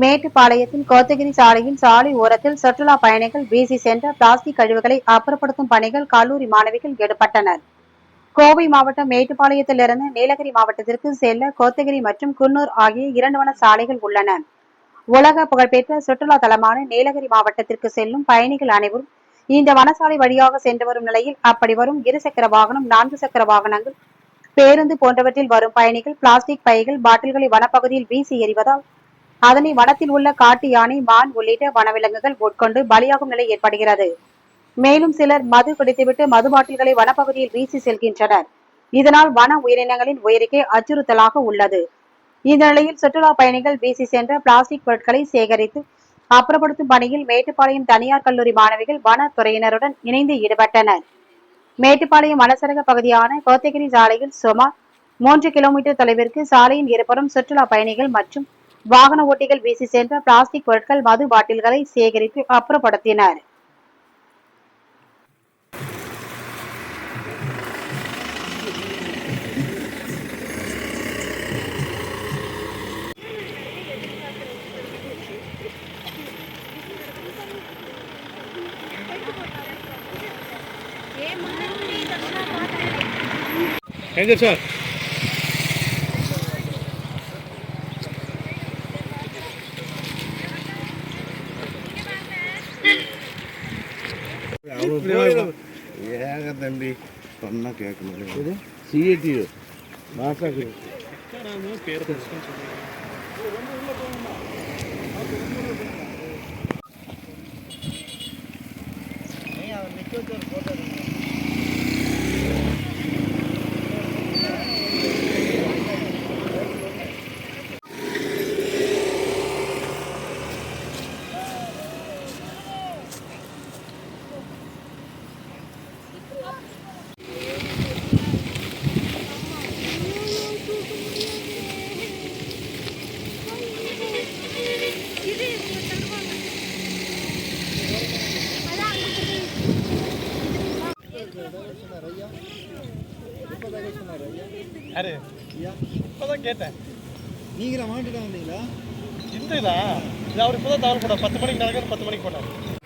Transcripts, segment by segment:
மேட்டுப்பாளையத்தின் கோத்தகிரி சாலையின் சாலை ஓரத்தில் சுற்றுலா பயணிகள் வீசி சென்ற பிளாஸ்டிக் கழிவுகளை அப்புறப்படுத்தும் பணிகள் கல்லூரி மாணவிகள் ஈடுபட்டனர். கோவை மாவட்டம் மேட்டுப்பாளையத்திலிருந்து நீலகிரி மாவட்டத்திற்கு செல்ல கோத்தகிரி மற்றும் குன்னூர் ஆகிய இரண்டு வன சாலைகள் உள்ளன. உலக புகழ்பெற்ற சுற்றுலா தலமான நீலகிரி மாவட்டத்திற்கு செல்லும் பயணிகள் அனைவரும் இந்த வனசாலை வழியாக சென்று வரும் நிலையில் அப்படி வரும் இருசக்கர வாகனம் நான்கு சக்கர வாகனங்கள் பேருந்து போன்றவற்றில் வரும் பயணிகள் பிளாஸ்டிக் பைகள் பாட்டில்களை வனப்பகுதியில் வீசி எறிவதால் அதனை வனத்தில் உள்ள காட்டு யானை மான் உள்ளிட்ட வனவிலங்குகள் உட்கொண்டு பலியாகும் நிலை ஏற்படுகிறது. மேலும் சிலர் மது குடித்துவிட்டு மது பாட்டில்களை வனப்பகுதியில் வீசி செல்கின்றனர். இதனால் வன உயிரினங்களின் உயிருக்கே அச்சுறுத்தலாக உள்ளது. இந்த நிலையில் சுற்றுலா பயணிகள் வீசி சென்ற பிளாஸ்டிக் பொருட்களை சேகரித்து அப்புறப்படுத்தும் பணியில் மேட்டுப்பாளையம் தனியார் கல்லூரி மாணவிகள் வனத்துறையினருடன் இணைந்து ஈடுபட்டனர். மேட்டுப்பாளையம் வனசரக பகுதியான கோத்தகிரி சாலையில் சுமார் மூன்று கிலோமீட்டர் தொலைவிற்கு சாலையின் இருபுறம் சுற்றுலா பயணிகள் மற்றும் வாகன ஓட்டிகள் வீசி சென்ற பிளாஸ்டிக் பொருட்கள் மது பாட்டில்களை சேகரித்து அப்புறப்படுத்தினர். எங்க சார்? ஏக தம்பி சொன்னா கேட்கணும் சிஏடி மாசாக்கு யாரு? இப்பதான் கேட்டேன். நீங்களா மாட்டுட்டா வந்தீங்களா? இதா இது அவர் இப்பதான் தவறு போட்டார். பத்து மணிக்கு நடக்கிறது பத்து மணிக்கு போட்டார்.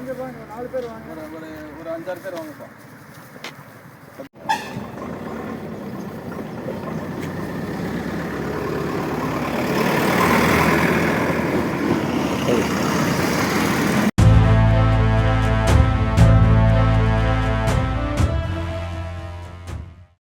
கொஞ்சம் நாலு பேர் வாங்க. ஒரு அஞ்சாறு பேர் வாங்கப்பா.